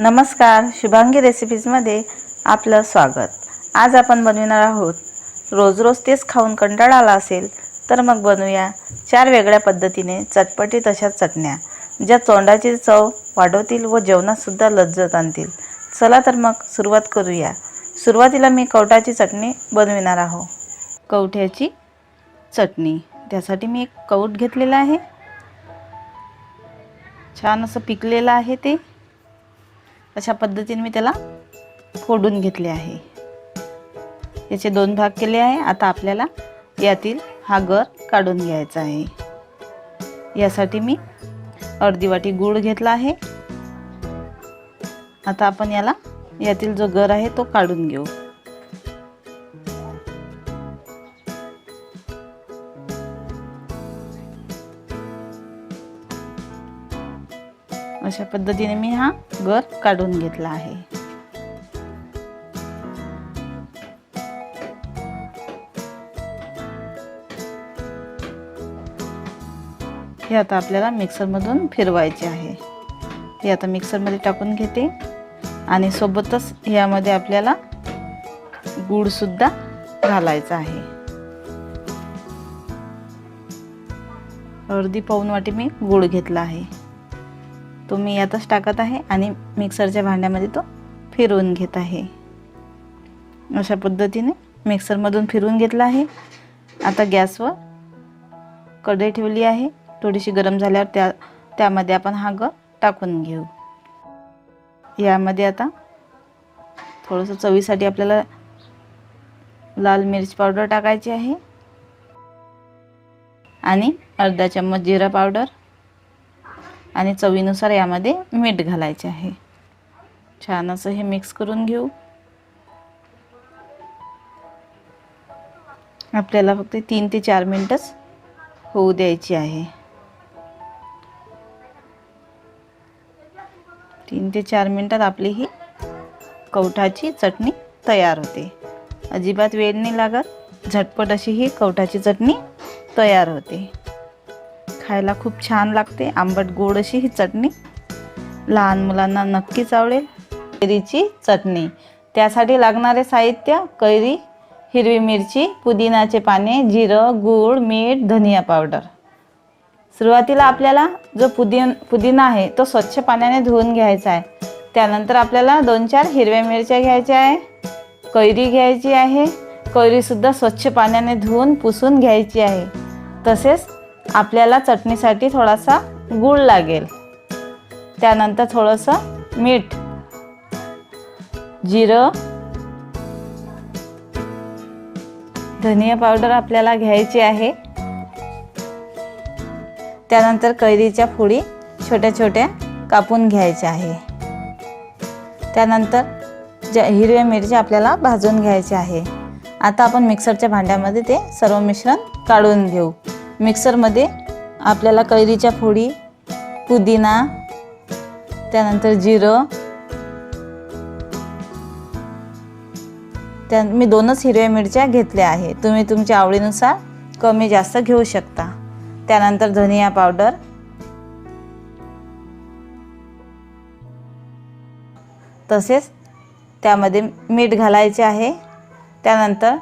नमस्कार शुभांगी रेसिपीजमध्ये आपलं स्वागत. आज आपण बनविणार आहोत रोज रोज तेच खाऊन कंटाळा आला असेल तर मग बनवूया चार वेगळ्या पद्धतीने चटपटीत अशा चटण्या ज्या तोंडाची चव वाढवतील व जेवणातसुद्धा लज्जत आणतील. चला तर मग सुरुवात करूया. सुरुवातीला मी कवटाची चटणी बनविणार आहो. कवठ्याची चटणी. त्यासाठी मी एक कौट घेतलेला आहे. छान असं पिकलेलं आहे ते. अशा पद्धतीने मी त्याला फोडून घेतले आहे. याचे दोन भाग केले आहे. आता आपल्याला यातील हा गर काढून घ्यायचा आहे. यासाठी मी अर्धी वाटी गूळ घेतला आहे. आता आपण याला यातील जो गर आहे तो काढून घेऊ. अशा पद्धतीने मी हा गर काढून घेतला आहे. हे आता आपल्याला मिक्सरमधून फिरवायचे आहे. हे आता मिक्सरमध्ये टाकून घेते. आणि सोबतच यामध्ये आपल्याला गूळसुद्धा घालायचा आहे. अर्धी पाऊन वाटी मी गूळ घेतला आहे. तो मी यातच टाकत आहे आणि मिक्सरच्या भांड्यामध्ये तो फिरवून घेत आहे. अशा पद्धतीने मिक्सरमधून फिरवून घेतला आहे. आता गॅसवर कढई ठेवली आहे. थोडीशी गरम झाल्यावर त्या त्यामध्ये आपण हा ग टाकून घेऊ. यामध्ये आता थोडंसं चवीसाठी आपल्याला लाल मिरची पावडर टाकायची आहे. आणि अर्धा चम्मच जिरा पावडर आणि चवीनुसार यामध्ये मीठ घालायचे आहे. छान असं हे मिक्स करून घेऊ. आपल्याला फक्त तीन ते चार मिनटंच होऊ द्यायची आहे. तीन ते चार मिनटात आपली ही कवठाची चटणी तयार होते. अजिबात वेळ नाही लागत. झटपट अशी ही कवठाची चटणी तयार होते. खायला खूप छान लागते. आंबट गोड अशी ही चटणी. लहान मुलांना नक्कीच आवडेल. कैरीची चटणी. त्यासाठी लागणारे साहित्य कैरी हिरवी मिरची पुदिनाचे पाने जिरं गूळ मीठ धनिया पावडर. सुरुवातीला आपल्याला जो पुदिन पुदिना आहे तो स्वच्छ पाण्याने धुवून घ्यायचा आहे. त्यानंतर आपल्याला दोन चार हिरव्या मिरच्या घ्यायच्या आहे. कैरी घ्यायची आहे. कैरीसुद्धा स्वच्छ पाण्याने धुवून पुसून घ्यायची आहे. तसेच आपल्याला चटणीसाठी थोडासा गूळ लागेल. त्यानंतर थोडंसं मीठ जिरं धनिया पावडर आपल्याला घ्यायची आहे. त्यानंतर कैरीच्या फोडी छोट्या छोट्या कापून घ्यायच्या आहे. त्यानंतर ज्या हिरव्या मिरच्या आपल्याला भाजून घ्यायच्या आहे. आता आपण मिक्सरच्या भांड्यामध्ये ते सर्व मिश्रण काढून घेऊ. मिक्सरमध्ये आपल्याला कैरीच्या फोडी पुदिना त्यानंतर जिरं त्या मी दोनच हिरव्या मिरच्या घेतल्या आहे तुम्ही तुमच्या आवडीनुसार कमी जास्त घेऊ शकता. त्यानंतर धनिया पावडर. तसेच त्यामध्ये मीठ घालायचे आहे. त्यानंतर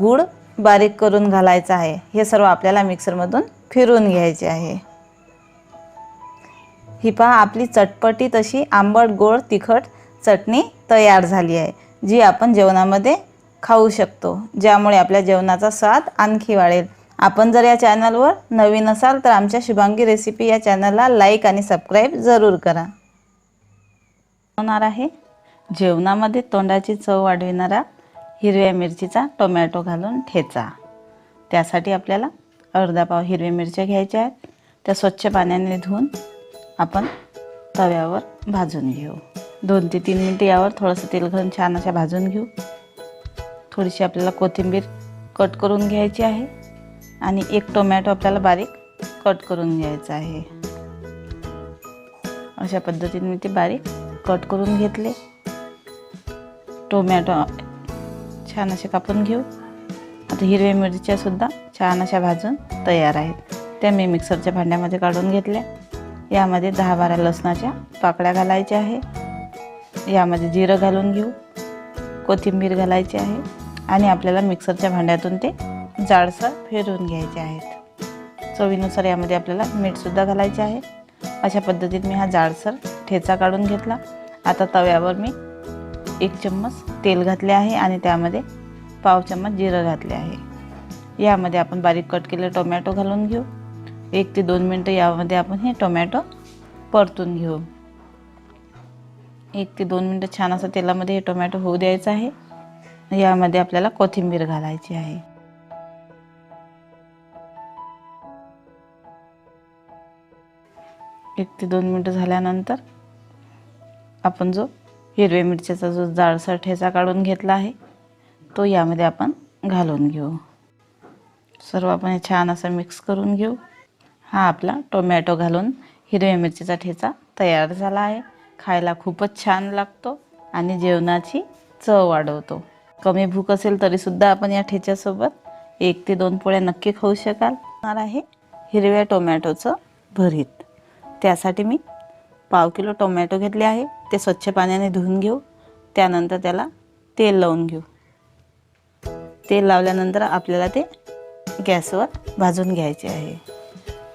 गूळ बारीक करून घालायचा आहे. हे सर्व आपल्याला मिक्सरमधून फिरून घ्यायचे आहे. ही पहा आपली चटपटी तशी आंबट गोड तिखट चटणी तयार झाली आहे जी आपण जेवणामध्ये खाऊ शकतो ज्यामुळे आपल्या जेवणाचा स्वाद आणखी वाढेल. आपण जर या चॅनलवर नवीन असाल तर आमच्या शुभांगी रेसिपी या चॅनलला लाईक आणि सबस्क्राईब जरूर करा. होणार आहे जेवणामध्ये तोंडाची चव वाढविणारा हिरव्या मिरचीचा टोमॅटो घालून ठेचा. त्यासाठी आपल्याला अर्धा पाव हिरव्या मिरच्या घ्यायच्या आहेत. त्या स्वच्छ पाण्याने धुवून आपण तव्यावर भाजून घेऊ. दोन ते तीन मिनटे यावर थोडंसं तेल घालून छान अशा भाजून घेऊ. थोडीशी आपल्याला कोथिंबीर कट करून घ्यायची आहे. आणि एक टोमॅटो आपल्याला बारीक कट करून घ्यायचा आहे. अशा पद्धतीने मी ते बारीक कट करून घेतले. टोमॅटो छान असे कापून घेऊ. आता हिरव्या मिरच्यासुद्धा छान अशा भाजून तयार आहेत. त्या मी मिक्सरच्या भांड्यामध्ये काढून घेतल्या. यामध्ये दहा बारा लसणाच्या पाकळ्या घालायच्या आहे. यामध्ये जिरं घालून घेऊ. कोथिंबीर घालायची आहे. आणि आपल्याला मिक्सरच्या भांड्यातून ते जाडसर फिरवून घ्यायचे आहेत. चवीनुसार यामध्ये आपल्याला मीठसुद्धा घालायचे आहे. अशा पद्धतीत मी हा जाडसर ठेचा काढून घेतला. आता तव्यावर मी एक चम्मच तेल घातले आहे आणि त्यामध्ये पाव चम्मच जिरं घातले आहे. यामध्ये आपण बारीक कट केले टोमॅटो घालून घेऊ. एक ते दोन मिनटं यामध्ये आपण हे टोमॅटो परतून घेऊ. एक ते दोन मिनटं छान असं तेलामध्ये हे टोमॅटो होऊ द्यायचं आहे. यामध्ये आपल्याला कोथिंबीर घालायची आहे. एक ते दोन मिनटं झाल्यानंतर आपण जो हिरव्या मिरच्याचा जो जाडसर ठेचा काढून घेतला आहे तो यामध्ये आपण घालून घेऊ. सर्व आपण हे छान असं मिक्स करून घेऊ. हा आपला टोमॅटो घालून हिरव्या मिरचीचा ठेचा तयार झाला आहे. खायला खूपच छान लागतो आणि जेवणाची चव वाढवतो. कमी भूक असेल तरीसुद्धा आपण या ठेच्यासोबत एक ते दोन पोळ्या नक्की खाऊ शकाल. आहे हिरव्या टोमॅटोचं भरीत. त्यासाठी मी पाव किलो टोमॅटो घेतले आहे. ते स्वच्छ पाण्याने धुवून घेऊ. त्यानंतर त्याला तेल लावून घेऊ. तेल लावल्यानंतर आपल्याला ते गॅसवर भाजून घ्यायचे आहे.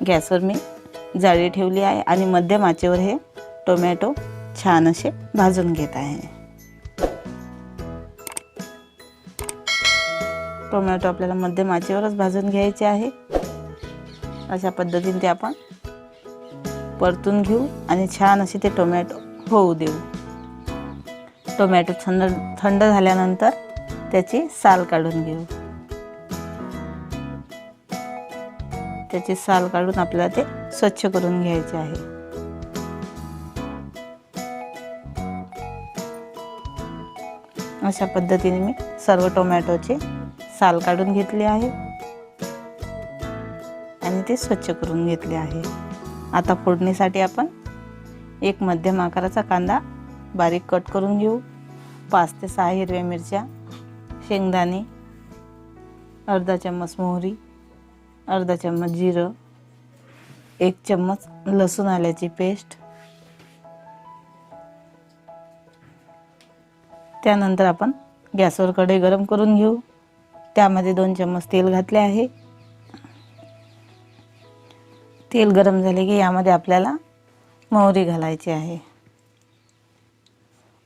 गॅसवर मी जाळी ठेवली आहे आणि मध्यम आचेवर हे टोमॅटो छान असे भाजून घेत आहे. टोमॅटो आपल्याला मध्यम आचेवरच भाजून घ्यायचे आहे. अशा पद्धतीने ते आपण परतून घेऊ आणि छान असे ते टोमॅटो होऊ देऊ. टोमॅटो थंड थंड झाल्यानंतर त्याची साल काढून घेऊ. त्याची साल काढून आपल्याला ते स्वच्छ करून घ्यायचे आहे. अशा पद्धतीने मी सर्व टोमॅटोचे साल काढून घेतले आहे आणि ते स्वच्छ करून घेतले आहे. आता फोडणीसाठी आपण एक मध्यम आकाराचा कांदा बारीक कट करून घेऊ. पाच ते सहा हिरव्या मिरच्या शेंगदाणे अर्धा चम्मच मोहरी अर्धा चम्मच जिरं एक चम्मच लसूण आल्याची पेस्ट. त्यानंतर आपण गॅसवर कढई गरम करून घेऊ. त्यामध्ये दोन चम्मच तेल घातले आहे. तेल गरम झाले की यामध्ये आपल्याला मोहरी घालायची आहे.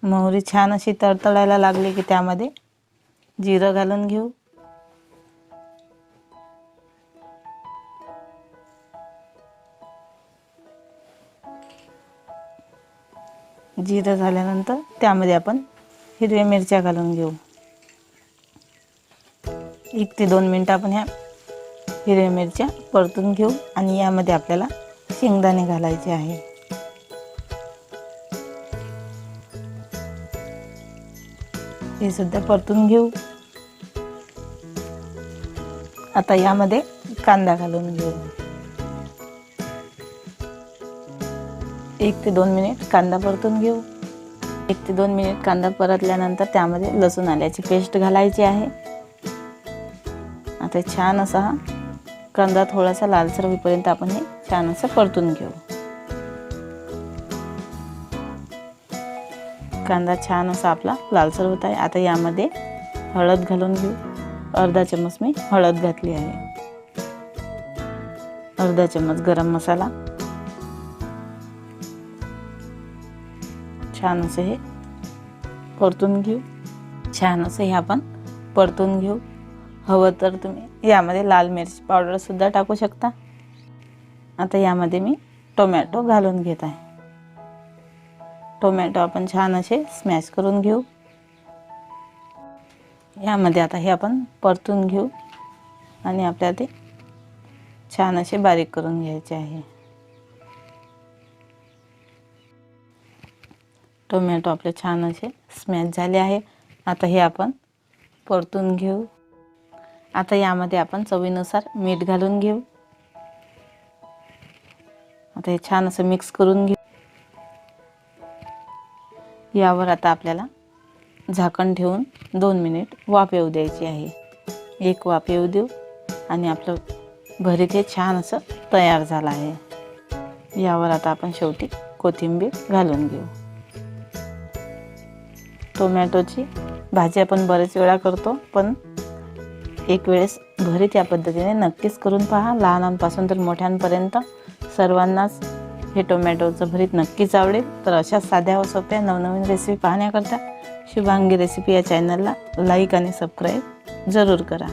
मोहरी छान अशी तडतडायला लागली की त्यामध्ये जिरं घालून घेऊ. जिरं झाल्यानंतर त्यामध्ये आपण हिरव्या मिरच्या घालून घेऊ. एक ते दोन मिनटं आपण ह्या हिरव्या मिरच्या परतून घेऊ आणि यामध्ये आपल्याला शेंगदाणे घालायचे आहे. हे सुद्धा परतून घेऊ. आता यामध्ये कांदा घालून घेऊ. एक ते दोन मिनिट कांदा परतून घेऊ. एक ते दोन मिनिट कांदा परतल्यानंतर त्यामध्ये लसूण आल्याची पेस्ट घालायची आहे. आता छान असा हा कांदा थोडासा लालसर होईपर्यंत आपण हे छान असं परतून घेऊ. कांदा छान असा आपला लालसर होत आहे. आता यामध्ये हळद घालून घेऊ. अर्धा चम्मच मी हळद घातली आहे. अर्धा चम्मच गरम मसाला. छान असं हे परतून घेऊ. छान असं हे आपण परतून घेऊ. हवं तर तुम्ही यामध्ये लाल मिरची पावडरसुद्धा टाकू शकता. आता यामध्ये मी टोमॅटो घालून घेत आहे. टोमॅटो आपण छान असे स्मॅश करून घेऊ. यामध्ये आता हे आपण परतून घेऊ आणि आपल्याला ते छान असे बारीक करून घ्यायचे आहे. टोमॅटो आपले छान असे स्मॅश झाले आहे. आता हे आपण परतून घेऊ. आता यामध्ये आपण चवीनुसार मीठ घालून घेऊ. आता हे छान असं मिक्स करून घेऊ. यावर आता आपल्याला झाकण ठेवून दोन मिनिट वाफ येऊ द्यायची आहे. एक वाफ येऊ देऊ आणि आपलं भरीत हे छान असं तयार झालं आहे. यावर आता आपण शेवटी कोथिंबीर घालून घेऊ. टोमॅटोची भाजी आपण बरेच वेळा करतो पण एक वेळेस भरीत या पद्धतीने नक्कीच करून पहा. लहानांपासून तर मोठ्यांपर्यंत सर्वांनाच हे टोमॅटोचं भरीत नक्कीच आवडेल. तर अशा साध्या व सोप्या नवनवीन रेसिपी पाहण्याकरता शुभांगी रेसिपी या चॅनलला लाईक आणि सबस्क्राईब जरूर करा.